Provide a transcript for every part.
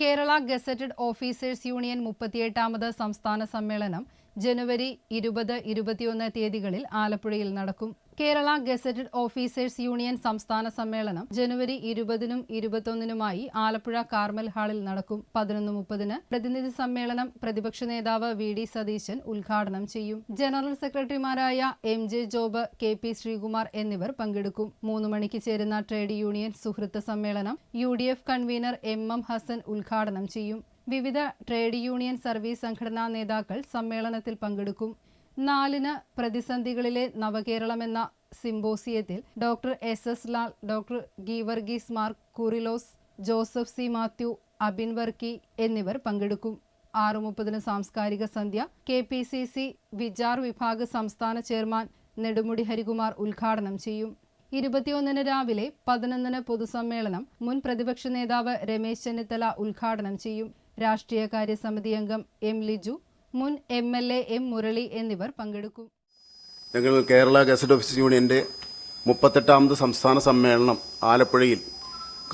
Kerala gazetted officers union മുപ്പത്തിയെട്ടാമത് സംസ്ഥാന സമ്മേളനം ജനുവരി ഇരുപത് ഇരുപത്തിയൊന്ന് തീയതികളിൽ ആലപ്പുഴയിൽ നടക്കും. കേരള ഗസറ്റഡ് ഓഫീസേഴ്സ് യൂണിയൻ സംസ്ഥാന സമ്മേളനം ജനുവരി ഇരുപതിനും ഇരുപത്തൊന്നിനുമായി ആലപ്പുഴ കാർമൽ ഹാളിൽ നടക്കും. പതിനൊന്ന് മുപ്പതിന് പ്രതിനിധി സമ്മേളനം പ്രതിപക്ഷ നേതാവ് വി ഡി സതീശൻ ഉദ്ഘാടനം ചെയ്യും. ജനറൽ സെക്രട്ടറിമാരായ M J Job K P Sreekumar എന്നിവർ പങ്കെടുക്കും. മൂന്ന് മണിക്ക് ചേരുന്ന ട്രേഡ് യൂണിയൻ സുഹൃത്ത് സമ്മേളനം U convener M M Hassan ഉദ്ഘാടനം ചെയ്യും. വിവിധ ട്രേഡ് യൂണിയൻ സർവീസ് സംഘടനാ നേതാക്കൾ സമ്മേളനത്തിൽ പങ്കെടുക്കും. നാലിന് പ്രതിസന്ധികളിലെ നവകേരളം എന്ന സിംബോസിയത്തിൽ doctor S S Lal doctor Geevarghese Mar Kurilos Joseph C Mathew Abin Varkey എന്നിവർ പങ്കെടുക്കും. ആറ് മുപ്പതിന് സാംസ്കാരിക സന്ധ്യ K P C C Vichar Vibhag സംസ്ഥാന ചെയർമാൻ നെടുമുടി ഹരികുമാർ ഉദ്ഘാടനം ചെയ്യും. ഇരുപത്തിയൊന്നിന് രാവിലെ പതിനൊന്നിന് പൊതുസമ്മേളനം മുൻ പ്രതിപക്ഷ നേതാവ് രമേശ് ചെന്നിത്തല ഉദ്ഘാടനം ചെയ്യും. രാഷ്ട്രീയകാര്യ സമിതി അംഗം എം ലിജു മുൻ M L A M Murali എന്നിവർ പങ്കെടുക്കും. ഞങ്ങൾ കേരള ഗസറ്റ് ഓഫീസ് യൂണിയന്റെ മുപ്പത്തെട്ടാമത് സംസ്ഥാന സമ്മേളനം ആലപ്പുഴയിൽ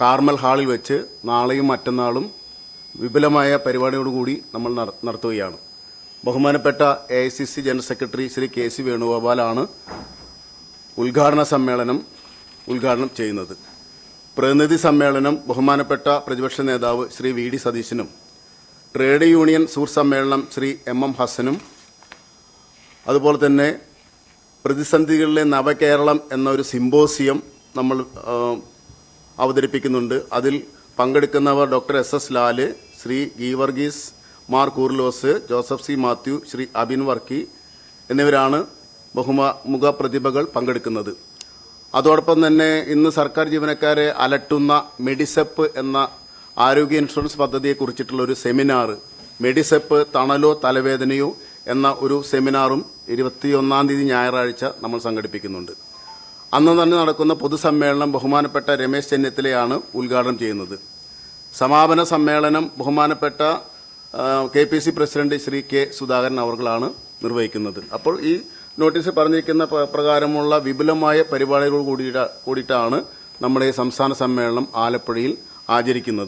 കാർമൽ ഹാളിൽ വെച്ച് നാളെയും മറ്റന്നാളും വിപുലമായ പരിപാടിയോടുകൂടി നമ്മൾ നട- നടത്തുകയാണ്. ബഹുമാനപ്പെട്ട A I C C general secretary Shri K C വേണുഗോപാലാണ് ഉദ്ഘാടന സമ്മേളനം ഉദ്ഘാടനം ചെയ്യുന്നത്. പ്രതിനിധി സമ്മേളനം ബഹുമാനപ്പെട്ട പ്രതിപക്ഷ നേതാവ് ശ്രീ വി ഡി സതീശനും ട്രേഡ് യൂണിയൻ സൂർ സമ്മേളനം ശ്രീ എം എം ഹസനും അതുപോലെ തന്നെ പ്രതിസന്ധികളിലെ നവകേരളം എന്നൊരു സിമ്പോസിയം നമ്മൾ അവതരിപ്പിക്കുന്നുണ്ട്. അതിൽ പങ്കെടുക്കുന്നവർ doctor S S Lal Shri Geevarghese Mar Kurilos Joseph C Mathew Shri Abin Varkey എന്നിവരാണ് ബഹുമുഖ പ്രതിഭകൾ പങ്കെടുക്കുന്നത്. അതോടൊപ്പം തന്നെ ഇന്ന് സർക്കാർ ജീവനക്കാരെ അലട്ടുന്ന മെഡിസെപ്പ് എന്ന ആരോഗ്യ ഇൻഷുറൻസ് പദ്ധതിയെക്കുറിച്ചിട്ടുള്ള ഒരു സെമിനാർ മെഡിസെപ്പ് തണലോ തലവേദനയോ എന്ന ഒരു സെമിനാറും ഇരുപത്തിയൊന്നാം തീയതി ഞായറാഴ്ച നമ്മൾ സംഘടിപ്പിക്കുന്നുണ്ട്. അന്ന് തന്നെ നടക്കുന്ന പൊതുസമ്മേളനം ബഹുമാനപ്പെട്ട രമേശ് ചെന്നിത്തലയാണ് ഉദ്ഘാടനം ചെയ്യുന്നത്. സമാപന സമ്മേളനം ബഹുമാനപ്പെട്ട K P C president Shri K Sudhakaran അവർകളാണ് നിർവഹിക്കുന്നത്. അപ്പോൾ ഈ നോട്ടീസിൽ പറഞ്ഞിരിക്കുന്ന പ്രകാരമുള്ള വിപുലമായ പരിപാടികൾ കൂടിയിട്ടാണ് നമ്മുടെ സംസ്ഥാന സമ്മേളനം ആലപ്പുഴയിൽ ആചരിക്കുന്നത്.